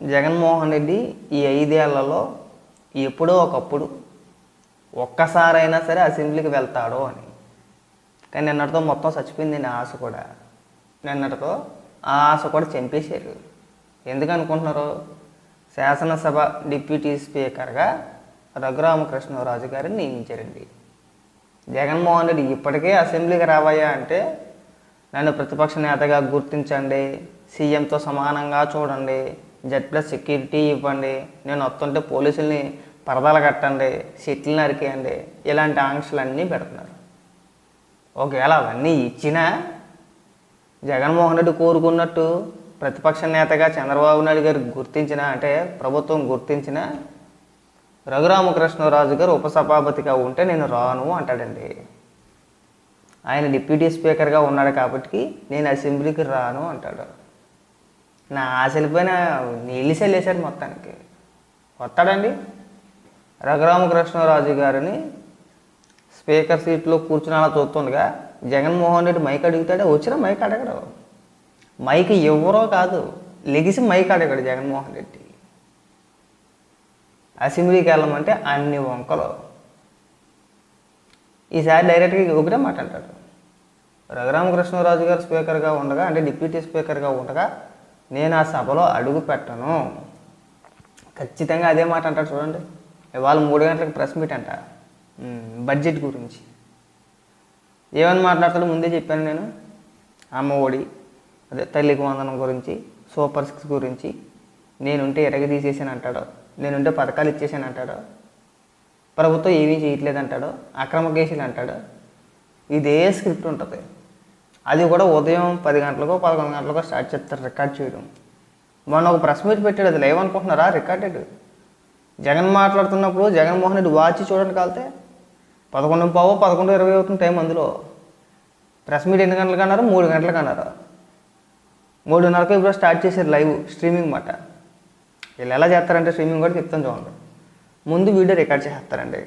జగన్మోహన్ రెడ్డి ఈ ఐదేళ్ళలో ఎప్పుడో ఒకప్పుడు ఒక్కసారైనా సరే అసెంబ్లీకి వెళ్తాడు అని. కానీ నిన్నటితో మొత్తం చచ్చిపోయింది నా ఆశ కూడా. నిన్నటితో ఆ ఆశ కూడా చంపేశారు. ఎందుకు అనుకుంటున్నారు? శాసనసభ డిప్యూటీ స్పీకర్గా రఘురామకృష్ణరాజు గారిని నియమించారండి. జగన్మోహన్ రెడ్డి ఇప్పటికే అసెంబ్లీకి రావయ్యా అంటే నన్ను ప్రతిపక్ష నేతగా గుర్తించండి సీఎంతో సమానంగా చూడండి జెడ్ ప్లస్ సెక్యూరిటీ ఇవ్వండి. నేను వస్తుంటే పోలీసుల్ని పరదాలు కట్టండి సెట్లు నరికేయండి ఇలాంటి ఆంక్షలన్నీ పెడుతున్నారు. ఒకవేళ అవన్నీ ఇచ్చినా జగన్మోహన్ రెడ్డి కోరుకున్నట్టు ప్రతిపక్ష నేతగా చంద్రబాబు నాయుడు గారు గుర్తించిన అంటే ప్రభుత్వం గుర్తించిన రఘురామకృష్ణరాజు గారు ఉపసభాపతిగా ఉంటే నేను రాను అంటాడండి. ఆయన డిప్యూటీ స్పీకర్గా ఉన్నాడు కాబట్టి నేను అసెంబ్లీకి రాను అంటాడు. నా ఆశలపైన నీళ్ళు చల్లేశాడు మొత్తానికి. వస్తాడండి. రఘురామకృష్ణరాజు గారిని స్పీకర్ సీట్లో కూర్చుని అలా చూస్తుండగా జగన్మోహన్ రెడ్డి మైక్ అడుగుతాడే వచ్చిన మైక్ అడగడు. మైక్ ఎవరో కాదు. లెగిసి మైక్ అడగడు జగన్మోహన్ రెడ్డి. అసెంబ్లీకి వెళ్ళమంటే అన్ని వంకలు. ఈసారి డైరెక్ట్గా ఒకటే మాట అంటాడు రఘురామకృష్ణరాజు గారు స్పీకర్గా ఉండగా అంటే డిప్యూటీ స్పీకర్గా ఉండగా నేను ఆ సభలో అడుగు పెట్టను. ఖచ్చితంగా అదే మాట అంటాడు చూడండి. ఇవాళ మూడు గంటలకు ప్రెస్ మీట్ అంట. బడ్జెట్ గురించి. ఏమని మాట్లాడతాడో ముందే చెప్పాను నేను. అమ్మ ఒడి అదే తల్లికి వందనం గురించి సూపర్ సిక్స్ గురించి. నేనుంటే ఎరగ తీసేసాను అంటాడు. నేనుంటే పథకాలు ఇచ్చేసాను అంటాడు. ప్రభుత్వం ఏమీ చేయట్లేదు అంటాడు. అక్రమ కేసులు అంటాడు. ఇదే స్క్రిప్ట్ ఉంటుంది. అది కూడా ఉదయం పది గంటలకో పదకొండు గంటలకో స్టార్ట్ చేస్తారు రికార్డ్ చేయడం. మొన్న ఒక ప్రెస్ మీట్ పెట్టాడు అది లైవ్ అనుకుంటున్నారా? రికార్డెడ్ జగన్ మాట్లాడుతున్నప్పుడు జగన్మోహన్ రెడ్డి వాచి చూడండి కాలితే పదకొండు పావు పదకొండు ఇరవై అవుతుంది టైం అందులో. ప్రెస్ మీట్ ఎన్ని గంటలకు అన్నారు? మూడు గంటలకు అన్నారు. మూడున్నరకు ఇప్పుడు స్టార్ట్ చేశారు లైవ్ స్ట్రీమింగ్ మాట వీళ్ళు ఎలా చేస్తారంటే స్ట్రీమింగ్ కూడా చెప్తాను చూడండి. ముందు వీడియో రికార్డ్ చేస్తారండి.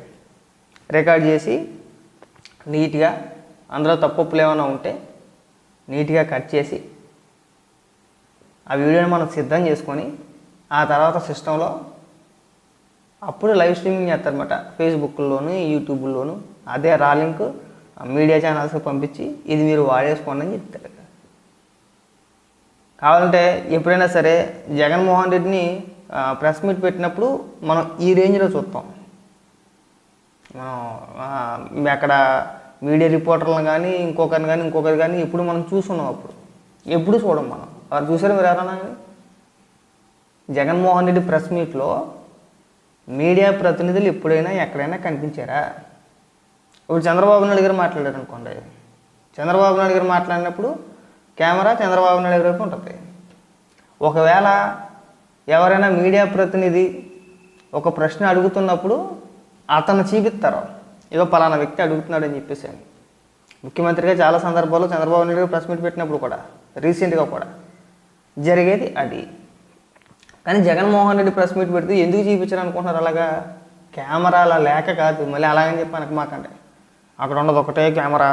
రికార్డ్ చేసి నీట్గా అందులో తప్పులు ఏమైనా ఉంటే నీట్గా కట్ చేసి ఆ వీడియోని మనం సిద్ధం చేసుకొని ఆ తర్వాత సిస్టంలో అప్పుడు లైవ్ స్ట్రీమింగ్ చేస్తారనమాట ఫేస్బుక్లోను యూట్యూబ్లోను. అదే రా లింక్ మీడియా ఛానల్స్కి పంపించి ఇది మీరు వాడేసుకోండి అని చెప్తారు. కావాలంటే ఎప్పుడైనా సరే జగన్మోహన్ రెడ్డిని ప్రెస్ మీట్ పెట్టినప్పుడు మనం ఈ రేంజ్లో చూస్తాం. మనం అక్కడ మీడియా రిపోర్టర్లను కానీ ఇంకొకరిని కానీ ఇంకొకరు కానీ ఎప్పుడు మనం చూస్తున్నాం అప్పుడు. ఎప్పుడు చూడం మనం. వారు చూసారు మీరు ఎవరైనా కానీ జగన్మోహన్ రెడ్డి ప్రెస్ మీట్లో మీడియా ప్రతినిధులు ఎప్పుడైనా ఎక్కడైనా కనిపించారా? ఇప్పుడు చంద్రబాబు నాయుడు గారు మాట్లాడారు అనుకోండి. చంద్రబాబు నాయుడు గారు మాట్లాడినప్పుడు కెమెరా చంద్రబాబు నాయుడు గారికి ఉంటుంది. ఒకవేళ ఎవరైనా మీడియా ప్రతినిధి ఒక ప్రశ్న అడుగుతున్నప్పుడు అతను చూపిస్తారు. ఏదో పలానా వ్యక్తి అడుగుతున్నాడు అని చెప్పేసి అని. ముఖ్యమంత్రిగా చాలా సందర్భాల్లో చంద్రబాబు నాయుడు ప్రెస్ మీట్ పెట్టినప్పుడు కూడా రీసెంట్గా కూడా జరిగేది అది. కానీ జగన్మోహన్ రెడ్డి ప్రెస్ మీట్ పెడితే ఎందుకు చూపించారు అనుకుంటున్నారు అలాగా? కెమెరాల లేక కాదు. మళ్ళీ అలాగని చెప్పి అనక మాకండి అక్కడ ఉన్నది ఒకటే కెమెరా.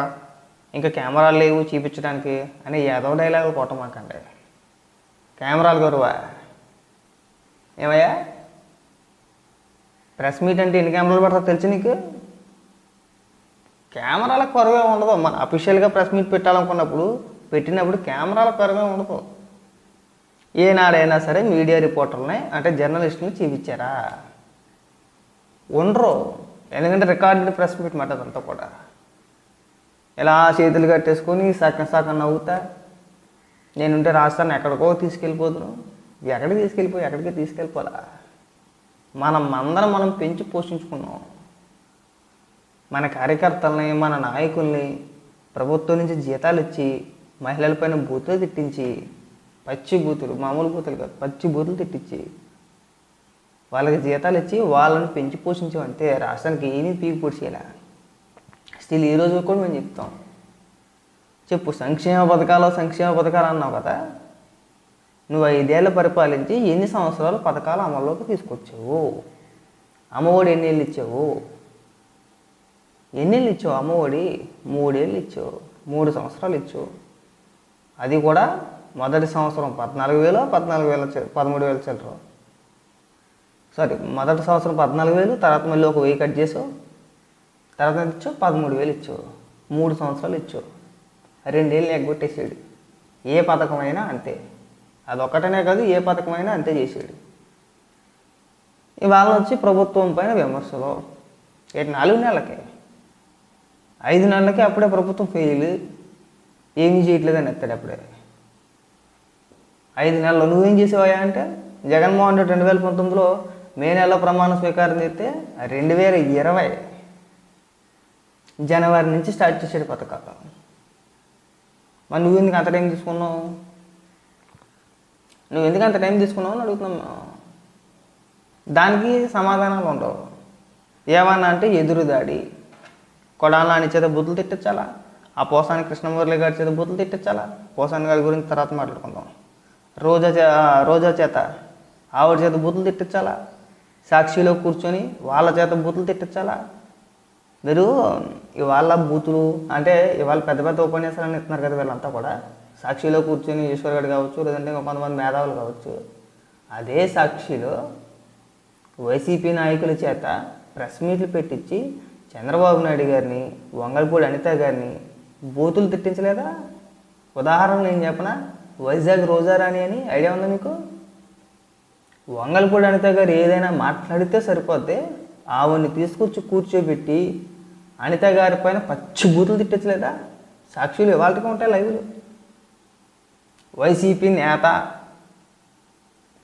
ఇంకా కెమెరాలు లేవు చూపించడానికి అని ఏదో డైలాగులు కొట్టమాకండి కెమెరాలు గొరువా ఏమయ్యా? ప్రెస్ మీట్ అంటే ఎన్ని కెమెరాలు పెడతారు తెలుసు నీకు? కెమెరాల కొరవే ఉండదు. మన అఫీషియల్గా ప్రెస్ మీట్ పెట్టాలనుకున్నప్పుడు పెట్టినప్పుడు కెమెరాల కొరవే ఉండదు. ఏనాడైనా సరే మీడియా రిపోర్టర్ని అంటే జర్నలిస్ట్ని చూపించారా? ఉండరు. ఎందుకంటే రికార్డెడ్ ప్రెస్ మీట్ మాట అదంతా కూడా. ఇలా చేతులు కట్టేసుకొని సగం సగం నవ్వుతా. నేనుంటే రాష్ట్రాన్ని ఎక్కడికో తీసుకెళ్ళిపోతున్నాను ఎక్కడికి తీసుకెళ్ళిపోయి ఎక్కడికి తీసుకెళ్ళిపోలా? మనం అందరం మనం పెంచి పోషించుకున్నాం. మన కార్యకర్తల్ని మన నాయకుల్ని ప్రభుత్వం నుంచి జీతాలు ఇచ్చి మహిళలపైన బూతులు తిట్టించి పచ్చి బూతులు మామూలు బూతులు కాదు పచ్చి బూతులు తిట్టించి వాళ్ళకి జీతాలు ఇచ్చి వాళ్ళని పెంచి పోషించాం అంతే. రాష్ట్రానికి ఏమీ పీకి పొడిచేలా. స్టిల్ ఈ రోజు కూడా మేము చెప్తాం. చెప్పు సంక్షేమ పథకాలు సంక్షేమ పథకాలు అన్నావు కదా. నువ్వు ఐదేళ్ళు పరిపాలించి ఎన్ని సంవత్సరాలు పథకాలు అమల్లోకి తీసుకొచ్చావు? అమ్మఒడి ఎన్ని ఏళ్ళు ఇచ్చావు? ఎన్నేళ్ళు ఇచ్చావు అమ్మఒడి? మూడేళ్ళు ఇచ్చావు మూడు సంవత్సరాలు ఇచ్చావు అది కూడా మొదటి సంవత్సరం పద్నాలుగు వేలు పద్నాలుగు వేల పదమూడు వేల చిల్లర. సారీ మొదటి సంవత్సరం పద్నాలుగు వేలు తర్వాత మళ్ళీ ఒక వెయ్యి కట్ చేసావు. తర్వాత ఎంత ఇచ్చావు? పదమూడు వేలు ఇచ్చావు. మూడు సంవత్సరాలు ఇచ్చావు రెండేళ్ళు ఎగ్గొట్టేసాడు. ఏ పథకమైనా అంతే. అదొక్కటనే కాదు ఏ పథకమైనా అంతే చేసాడు. ఇవాళ వచ్చి ప్రభుత్వం పైన విమర్శలు. ఏటి నాలుగు నెలలకే? ఐదు నెలలకి అప్పుడే ప్రభుత్వం ఫెయిల్ ఏమీ చేయట్లేదని ఎత్తాడు అప్పుడే. ఐదు నెలలు నువ్వేం చేసేవాయా అంటే జగన్మోహన్ రెడ్డి రెండు వేల పంతొమ్మిదిలో మే నెలలో ప్రమాణ స్వీకారం చేస్తే రెండు వేల ఇరవై జనవరి నుంచి స్టార్ట్ చేసాడు పథకాలు మరి నువ్వు ఎందుకు అంత టైం తీసుకున్నావు? నువ్వు ఎందుకు అంత టైం తీసుకున్నావు అని అడుగుతున్నాం దానికి సమాధానాలు ఉండవు. ఏమన్నా అంటే ఎదురుదాడి. కొడాల నాని చేత బుద్ధులు తిట్టించాలా? ఆ పోసాని కృష్ణమురళి గారి చేత బుద్ధులు తిట్టించాలా? పోసాని గారి గురించి తర్వాత మాట్లాడుకుందాం. రోజా చే రోజా చేత ఆవిడ చేత బూతులు తిట్టించాలా? సాక్షిలో కూర్చొని వాళ్ళ చేత బూతులు తిట్టించాలా? మీరు ఇవాళ బూతులు అంటే ఇవాళ పెద్ద పెద్ద ఉపన్యాసాలను ఇస్తున్నారు కదా వీళ్ళంతా కూడా. సాక్షిలో కూర్చొని ఈశ్వర్ కావచ్చు లేదంటే కొంతమంది మేధావులు కావచ్చు. అదే సాక్షిలో వైసీపీ నాయకుల చేత ప్రెస్ మీట్లు పెట్టించి చంద్రబాబు నాయుడు గారిని వంగల్పూడి అనిత గారిని బూతులు తిట్టించలేదా? ఉదాహరణ నేను చెప్పనా? వైజాగ్ రోజారాణి అని ఐడియా ఉందా మీకు? వంగల్పూడి అనిత గారు ఏదైనా మాట్లాడితే సరిపోతే ఆవిడ్ని తీసుకొచ్చి కూర్చోబెట్టి అనిత గారి పైన పచ్చి బూతులు తిట్టించలేదా? సాక్షులు ఇవాళకి ఉంటాయి లైవ్లు. వైసీపీ నేత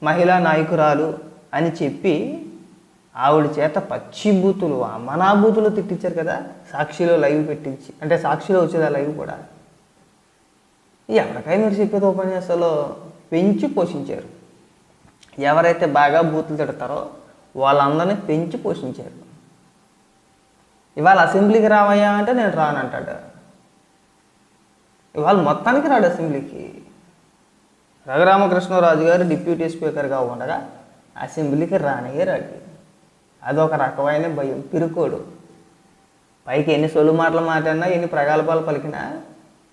మహిళా నాయకురాలు అని చెప్పి ఆవిడ చేత పచ్చి బూతులు అమనా బూతులు తిట్టించారు కదా సాక్షిలో లైవ్ పెట్టించి అంటే సాక్షిలో వచ్చేది ఆ లైవ్ కూడా. ఎవరికైనా మీరు చెప్పేది ఉపన్యాసాలు పెంచి పోషించారు. ఎవరైతే బాగా బూతులు తిడతారో వాళ్ళందరినీ పెంచి పోషించారు. ఇవాళ అసెంబ్లీకి రావయ్యా అంటే నేను రానంటాడు ఇవాళ మొత్తానికి రాడు అసెంబ్లీకి. రఘురామకృష్ణరాజు గారు డిప్యూటీ స్పీకర్గా ఉండగా అసెంబ్లీకి రానయ్యే రాడు అదొక రకమైన భయం. పిరుకోడు. పైకి ఎన్ని సొలు మాటలు మాట్లాడినా ఎన్ని ప్రగల్భాలు పలికినా